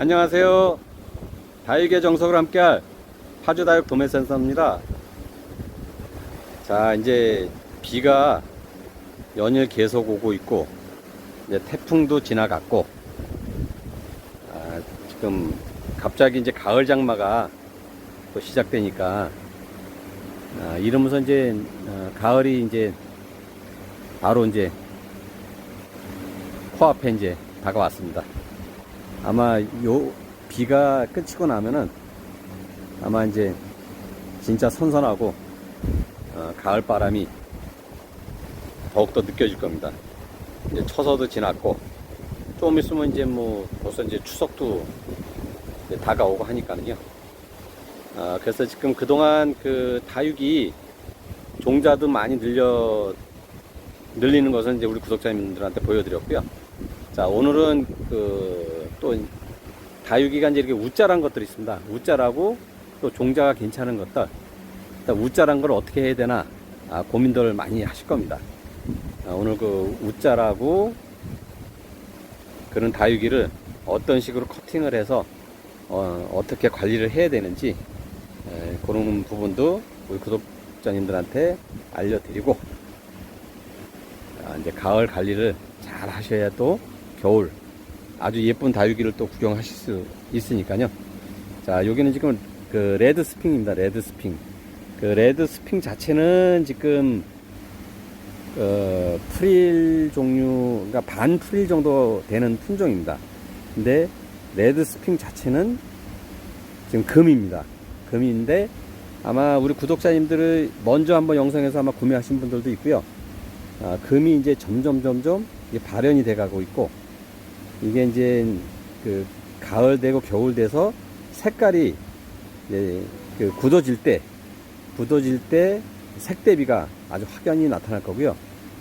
안녕하세요. 다육의 정석을 함께할 파주다육 도매센터입니다. 자, 이제 비가 연일 계속 오고 있고, 이제 태풍도 지나갔고, 아, 지금 갑자기 이제 가을 장마가 또 시작되니까, 아, 이러면서 이제 어, 가을이 이제 바로 이제 코앞에 이제 다가왔습니다. 아마 요 비가 끝이고 나면은 아마 이제 진짜 선선하고 어, 가을 바람이 더욱더 느껴질 겁니다. 이제 처서도 지났고 좀 있으면 이제 뭐 벌써 이제 추석도 이제 다가오고 하니까는요. 아, 그래서 지금 그동안 그 다육이 종자도 많이 늘려 늘리는 것은 이제 우리 구독자님들한테 보여드렸고요. 자, 오늘은 그 또 다육이가 이제 이렇게 우짜란 것들이 있습니다. 우짜라고 또 종자가 괜찮은 것들. 일단 우짜란 걸 어떻게 해야 되나 아, 고민들 많이 하실 겁니다. 아, 오늘 그 우짜라고 그런 다육이를 어떤 식으로 커팅을 해서 어, 떻게 관리를 해야 되는지 에, 그런 부분도 우리 구독자님들한테 알려드리고 아, 이제 가을 관리를 잘 하셔야 또 겨울 아주 예쁜 다육이를 또 구경하실 수 있으니까요. 자, 여기는 지금 그 레드 스핑입니다. 레드 스핑. 그 레드 스핑 자체는 지금 어, 프릴 종류, 그러니까 반 프릴 정도 되는 품종입니다. 근데 레드 스핑 자체는 지금 금입니다. 금인데 아마 우리 구독자님들을 먼저 한번 영상에서 아마 구매하신 분들도 있고요. 아, 금이 이제 점점 점점 발현이 돼 가고 있고 이게 이제 그 가을 되고 겨울 돼서 색깔이 그 굳어질 때 굳어질 때 색 대비가 아주 확연히 나타날 거고요.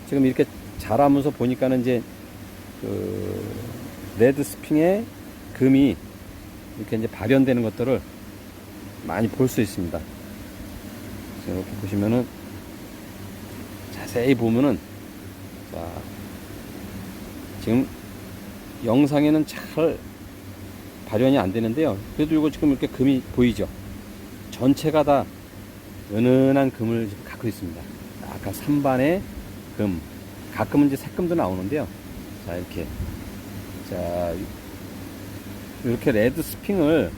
지금 이렇게 자라면서 보니까는 이제 그 레드 스핑의 금이 이렇게 이제 발현되는 것들을 많이 볼 수 있습니다. 이렇게 보시면은 자세히 보면은 자 지금 영상에는 잘 발현이 안 되는데요. 그래도 이거 지금 이렇게 금이 보이죠? 전체가 다 은은한 금을 갖고 있습니다. 아까 3반의 금. 가끔은 이제 색금도 나오는데요. 자, 이렇게. 자, 이렇게 레드 스핑을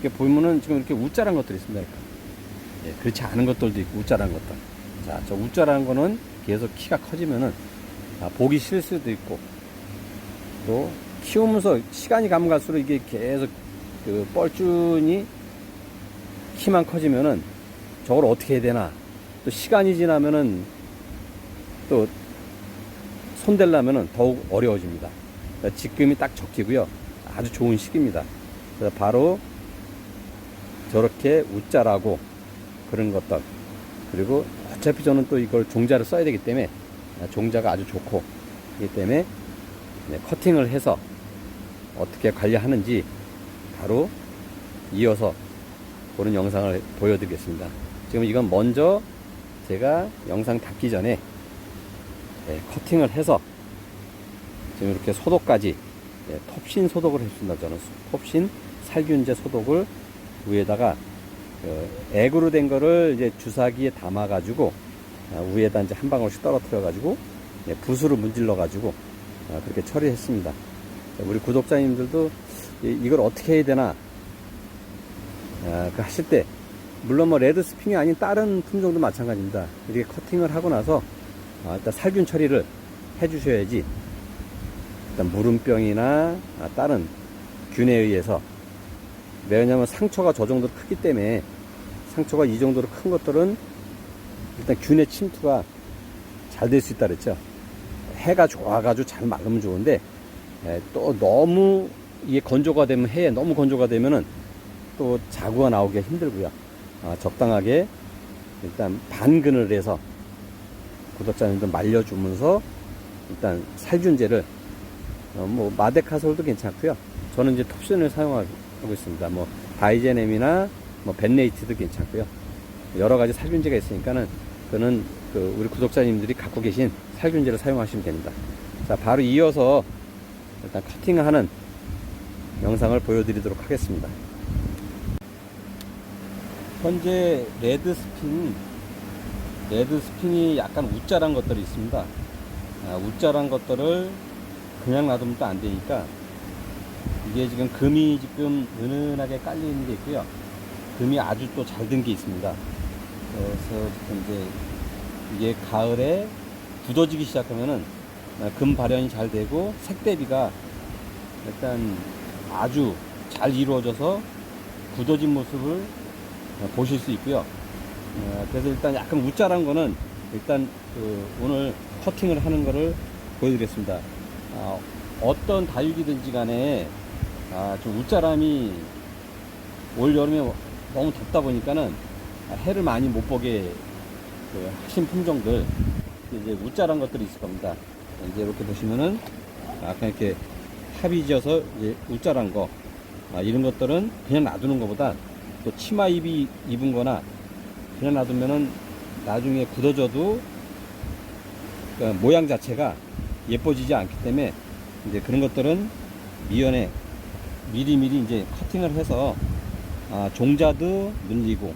이렇게 보면은 지금 이렇게 우짜란 것들이 있습니다. 예, 그렇지 않은 것들도 있고, 우짜란 것들. 자, 저 우짜라는 거는 계속 키가 커지면은 아, 보기 싫을 수도 있고, 또 키우면서 시간이 가면 갈수록 이게 계속 그 뻘준이 키만 커지면은 저걸 어떻게 해야 되나 또 시간이 지나면은 또 손대려면은 더욱 어려워집니다. 그러니까 지금이 딱 적기고요. 아주 좋은 시기입니다. 그래서 바로 저렇게 웃자라고 그런 것들 그리고 어차피 저는 또 이걸 종자를 써야 되기 때문에 종자가 아주 좋고 그렇기 때문에 네, 커팅을 해서 어떻게 관리하는지 바로 이어서 그런 영상을 보여드리겠습니다. 지금 이건 먼저 제가 영상 닫기 전에 네, 커팅을 해서 지금 이렇게 소독까지 네, 톱신 소독을 했습니다. 저는 톱신 살균제 소독을 위에다가 그 액으로 된 거를 이제 주사기에 담아 가지고 아, 위에다 이제 한 방울씩 떨어뜨려 가지고 네, 붓으로 문질러 가지고 아, 그렇게 처리했습니다. 우리 구독자님들도 이- 이걸 어떻게 해야 되나 아, 그 하실 때 물론 뭐 레드 스핑이 아닌 다른 품종도 마찬가지입니다. 이렇게 커팅을 하고 나서 아, 일단 살균 처리를 해주셔야지 일단 무름병이나 아, 다른 균에 의해서 왜냐하면 상처가 저 정도로 크기 때문에 상처가 이 정도로 큰 것들은 일단 균의 침투가 잘 될 수 있다 그랬죠. 해가 좋아가지고 잘 막으면 좋은데 예, 또 너무 이게 건조가 되면 해에 너무 건조가 되면은 또 자구가 나오기가 힘들고요. 아, 적당하게 일단 반근을 해서 구독자님들 말려주면서 일단 살균제를 어, 뭐 마데카솔도 괜찮고요. 저는 이제 톱신을 사용하고 있습니다. 뭐 다이제넴이나 뭐 벤네이트도 괜찮고요. 여러 가지 살균제가 있으니까는 그는 그 우리 구독자님들이 갖고 계신 살균제를 사용하시면 됩니다. 자, 바로 이어서 일단 커팅하는 영상을 보여드리도록 하겠습니다. 현재 레드 스핀, 레드 스핀이 약간 우짜란 것들이 있습니다. 아, 우짜란 것들을 그냥 놔두면 또 안 되니까 이게 지금 금이 지금 은은하게 깔려 있는 게 있고요. 금이 아주 또 잘 든 게 있습니다. 그래서 지금 이제 이게 가을에 굳어지기 시작하면은 아, 금 발현이 잘 되고 색 대비가 일단 아주 잘 이루어져서 굳어진 모습을 어, 보실 수 있고요. 어, 그래서 일단 약간 우짜란 거는 일단 그 오늘 커팅을 하는 거를 보여드리겠습니다. 아, 어떤 다육이든지 간에 아, 좀 우짜람이 올 여름에 너무 덥다 보니까는 해를 많이 못 보게 그 하신 품종들 이제 우짜란 것들이 있을 겁니다. 이제 이렇게 보시면은 아까 이렇게 합이 지어서 이제 우짜란 거 아, 이런 것들은 그냥 놔두는 것보다 또 치마 입이 입은 거나 그냥 놔두면은 나중에 굳어져도 그 모양 자체가 예뻐지지 않기 때문에 이제 그런 것들은 미연에 미리미리 이제 커팅을 해서 아, 종자도 늘리고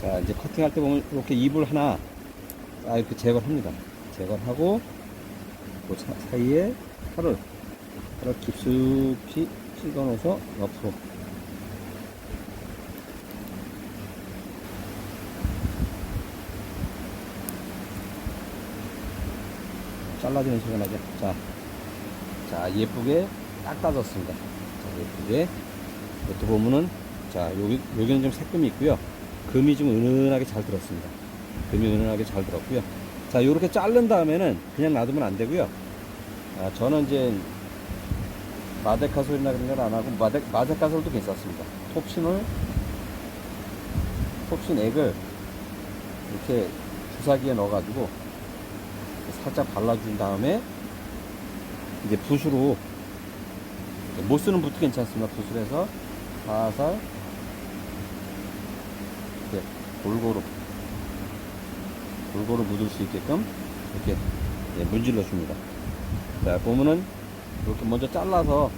자 이제 커팅할 때 보면 이렇게 잎을 하나 아, 이렇게 제거를 합니다. 제거를 하고 그 사- 사이에 칼을 칼을 깊숙이 찍어 넣어서 옆으로. 잘라지는 소리가 나죠 자, 자 예쁘게 딱 따졌습니다. 자 예쁘게. 이것도 보면은 자 여기 여기는 좀 색금이 있고요. 금이 좀 은은하게 잘 들었습니다 금이 은은하게 잘 들었고요. 자 요렇게 자른 다음에는 그냥 놔두면 안 되고요. 아, 저는 이제 마데카솔이나 그런 걸 안 하고 마데, 마데카솔도 괜찮습니다. 톱신을 톱신 액을 이렇게 주사기에 넣어 가지고 살짝 발라준 다음에 이제 붓으로 못 쓰는 붓도 괜찮습니다. 붓을 해서 살살 이렇게 골고루 골고루 묻을 수 있게끔 이렇게 예, 문질러 줍니다. 자 보면은 이렇게 먼저 잘라서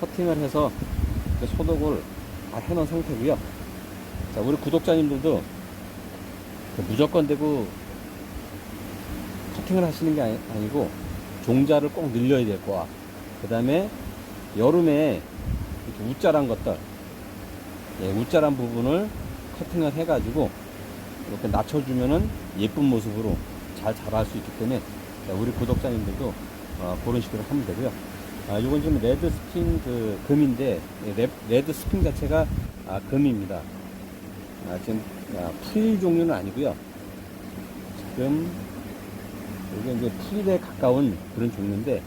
커팅을 해서 소독을 다 해놓은 상태고요. 자 우리 구독자님들도 무조건 되고 커팅을 하시는 게 아니, 아니고 종자를 꼭 늘려야 될 거야. 그 다음에 여름에 이렇게 우짜란 것들, 예, 우짜란 부분을 커팅을 해가지고 이렇게 낮춰주면은 예쁜 모습으로 잘 자랄 수 있기 때문에 자, 우리 구독자님들도 어, 그런 식으로 하면 되고요. 아, 이건 지금 레드 스핑 그 금인데 예, 레, 레드 스핑 자체가 아, 금입니다. 아, 지금 아, 풀 종류는 아니고요. 지금 이게 이제 풀에 가까운 그런 종류인데,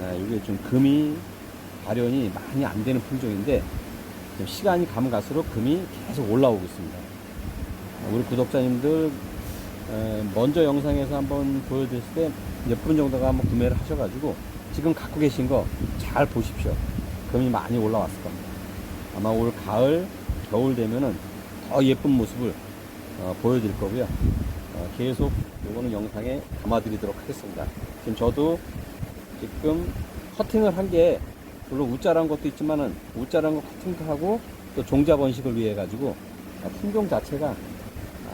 아, 이게 좀 금이 발현이 많이 안 되는 품종인데, 좀 시간이 가면 갈수록 금이 계속 올라오고 있습니다. 아, 우리 구독자님들, 에, 먼저 영상에서 한번 보여드렸을 때 몇 분 정도가 한번 구매를 하셔가지고, 지금 갖고 계신 거 잘 보십시오. 금이 많이 올라왔을 겁니다. 아마 올 가을, 겨울 되면은 더 예쁜 모습을 어, 보여드릴 거고요. 어, 계속 이거는 영상에 담아드리도록 하겠습니다. 지금 저도 지금 커팅을 한 게 물론 우짜란 것도 있지만은 우짜란 거 커팅도 하고 또 종자 번식을 위해 가지고 아, 품종 자체가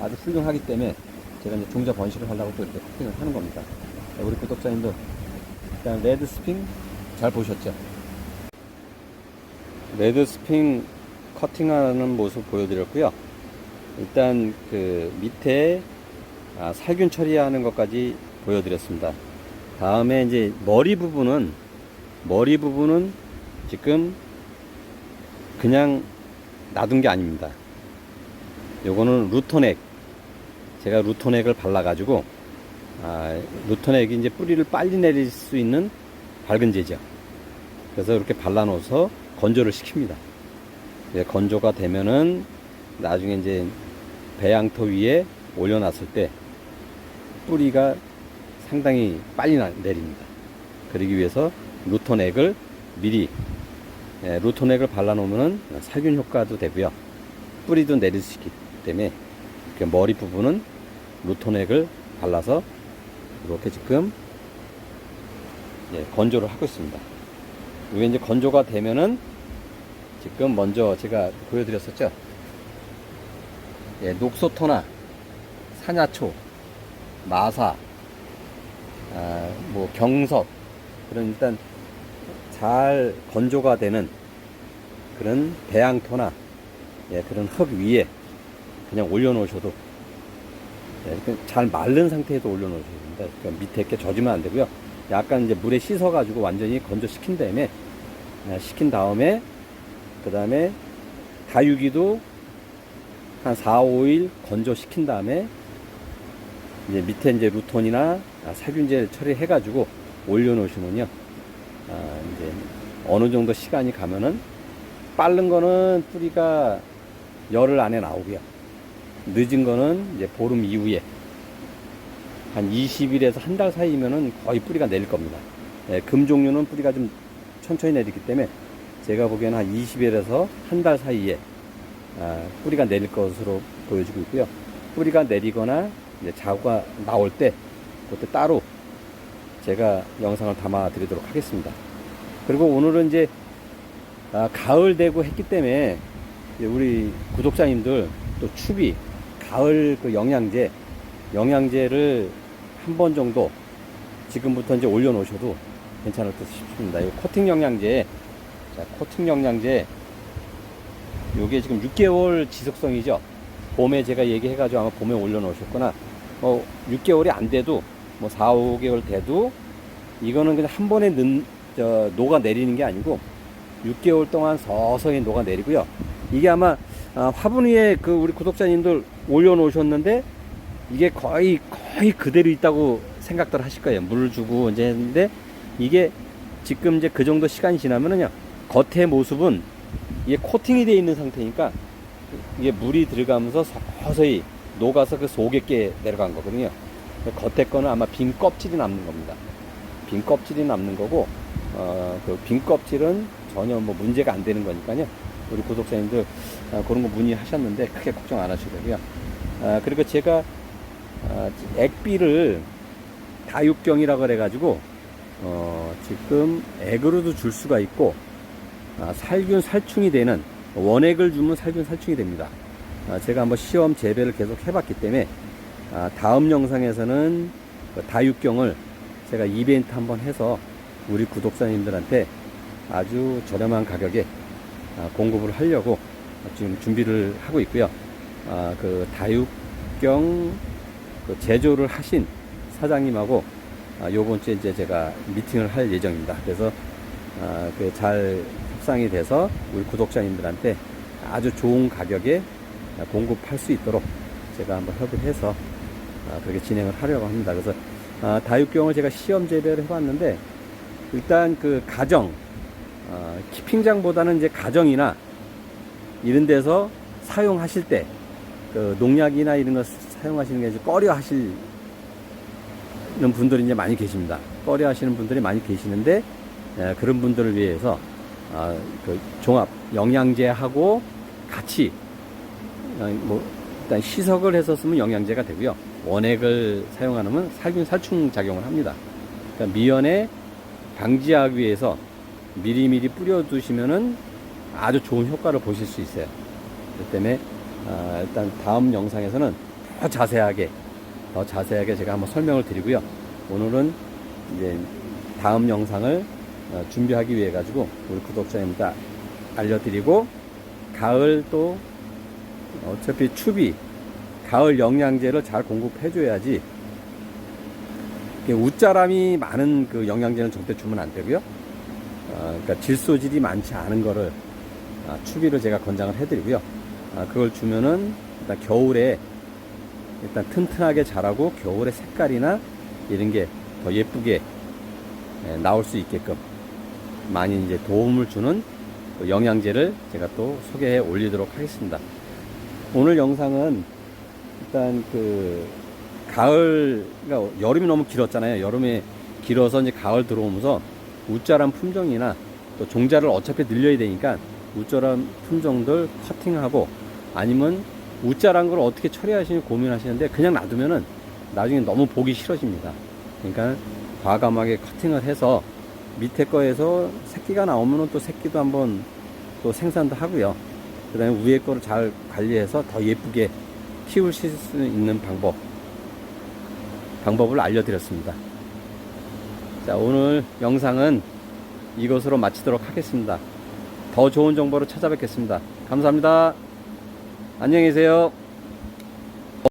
아주 훌륭하기 때문에 제가 이제 종자 번식을 하려고 또 이렇게 커팅을 하는 겁니다. 자, 우리 구독자님도 일단 레드 스핑 잘 보셨죠? 레드 스핑 커팅하는 모습 보여드렸고요. 일단 그 밑에 아, 살균 처리하는 것까지 보여드렸습니다. 다음에 이제 머리 부분은 머리 부분은 지금 그냥 놔둔 게 아닙니다. 요거는 루토넥 제가 루토넥을 발라가지고 아, 루토넥이 이제 뿌리를 빨리 내릴 수 있는 밝은 제죠. 그래서 이렇게 발라놓아서 건조를 시킵니다. 예, 건조가 되면은 나중에 이제 배양토 위에 올려놨을 때 뿌리가 상당히 빨리 나- 내립니다. 그러기 위해서 루토넥을 미리 예, 루토넥을 발라놓으면 살균 효과도 되고요. 뿌리도 내릴 수 있기 때문에 이렇게 머리 부분은 루토넥을 발라서 이렇게 지금 예, 건조를 하고 있습니다. 이게 이제 건조가 되면은 지금 먼저 제가 보여드렸었죠. 예, 녹소토나 산야초, 마사, 아, 뭐 경석 그런 일단 잘 건조가 되는 그런 배양토나 예, 그런 흙 위에 그냥 올려놓으셔도 예, 이렇게 잘 마른 상태에서 올려놓으셔야 됩니다. 그러니까 밑에 게 젖으면 안 되고요. 약간 이제 물에 씻어가지고 완전히 건조시킨 다음에 아, 식힌 다음에 그 다음에 다육이도 한 4, 5일 건조시킨 다음에 이제 밑에 이제 루톤이나 아, 살균제 처리해가지고 올려놓으시면요. 아, 이제 어느 정도 시간이 가면은 빠른 거는 뿌리가 열흘 안에 나오고요. 늦은 거는 이제 보름 이후에 한 20일에서 한 달 사이면은 거의 뿌리가 내릴 겁니다. 예, 금 종류는 뿌리가 좀 천천히 내리기 때문에 제가 보기에는 한 20일에서 한 달 사이에 아, 뿌리가 내릴 것으로 보여지고 있고요. 뿌리가 내리거나 이제 자구가 나올 때 그때 따로 제가 영상을 담아 드리도록 하겠습니다. 그리고 오늘은 이제 아, 가을 되고 했기 때문에 우리 구독자님들 또 추비 가을 그 영양제 영양제를 한 번 정도 지금부터 이제 올려놓으셔도 괜찮을 듯 싶습니다. 이 코팅 영양제 자 코팅 영양제 요게 지금 6개월 지속성이죠. 봄에 제가 얘기해가지고 아마 봄에 올려놓으셨거나 뭐 6개월이 안 돼도 뭐 4, 5개월 돼도 이거는 그냥 한 번에 는, 저, 녹아 내리는 게 아니고 6개월 동안 서서히 녹아 내리고요. 이게 아마 아, 화분 위에 그 우리 구독자님들 올려놓으셨는데 이게 거의 거의 그대로 있다고 생각들 하실 거예요. 물을 주고 이제 했는데 이게 지금 이제 그 정도 시간이 지나면은요 겉의 모습은 이게 코팅이 되어 있는 상태니까 이게 물이 들어가면서 서서히 녹아서 그 속에 게 내려간 거거든요. 겉에 거는 아마 빈 껍질이 남는 겁니다. 빈 껍질이 남는 거고 어, 그 빈 껍질은 전혀 뭐 문제가 안 되는 거니까요. 우리 구독자님들 아, 그런 거 문의하셨는데 크게 걱정 안 하셔도 되고요. 아, 그리고 제가 아, 액비를 다육경이라고 그래가지고 어, 지금 액으로도 줄 수가 있고 아, 살균 살충이 되는 원액을 주면 살균 살충이 됩니다. 아, 제가 한번 시험 재배를 계속 해봤기 때문에 아, 다음 영상에서는 그 다육경을 제가 이벤트 한번 해서 우리 구독자님들한테 아주 저렴한 가격에 아, 공급을 하려고 지금 준비를 하고 있고요. 아, 그 다육경 그 제조를 하신 사장님하고 아, 요번 주에 이제 제가 미팅을 할 예정입니다. 그래서 아, 그잘 협상이 돼서 우리 구독자님들한테 아주 좋은 가격에 아, 공급할 수 있도록 제가 한번 협의해서 아, 그렇게 진행을 하려고 합니다. 그래서 아, 다육경을 제가 시험 재배를 해봤는데 일단 그 가정 어, 키핑장보다는 이제 가정이나 이런 데서 사용하실 때 그 농약이나 이런 거 사용하시는 게 이제 꺼려 하시는 분들이 이제 많이 계십니다. 꺼려 하시는 분들이 많이 계시는데 에, 그런 분들을 위해서 아, 그 종합 영양제하고 같이 어, 뭐 일단 시석을 해서 쓰면 영양제가 되고요. 원액을 사용하면 살균 살충 작용을 합니다. 그러니까 미연에 방지하기 위해서 미리미리 뿌려두시면은 아주 좋은 효과를 보실 수 있어요. 그렇기 때문에 아, 일단 다음 영상에서는 더 자세하게 더 자세하게 제가 한번 설명을 드리고요. 오늘은 이제 다음 영상을 어, 준비하기 위해 가지고 우리 구독자님들 알려드리고 가을 또 어차피 추비 가을 영양제를 잘 공급해 줘야지 웃자람이 많은 그 영양제는 절대 주면 안 되고요. 어, 그러니까 질소질이 많지 않은 거를 아, 추비를 제가 권장을 해드리고요. 아, 그걸 주면은 일단 겨울에 일단 튼튼하게 자라고 겨울에 색깔이나 이런 게 더 예쁘게 예, 나올 수 있게끔 많이 이제 도움을 주는 그 영양제를 제가 또 소개해 올리도록 하겠습니다. 오늘 영상은 일단 그 가을 그러니까 여름이 너무 길었잖아요. 여름에 길어서 이제 가을 들어오면서 우짜란 품종이나 또 종자를 어차피 늘려야 되니까 우짜란 품종들 커팅하고 아니면 우짜란 걸 어떻게 처리하시는 고민하시는데 그냥 놔두면은 나중에 너무 보기 싫어집니다. 그러니까 과감하게 커팅을 해서 밑에 거에서 새끼가 나오면 또 새끼도 한번 또 생산도 하고요. 그 다음에 위에 거를 잘 관리해서 더 예쁘게 키우실 수 있는 방법, 방법을 알려드렸습니다. 자, 오늘 영상은 이것으로 마치도록 하겠습니다. 더 좋은 정보로 찾아뵙겠습니다. 감사합니다. 안녕히 계세요.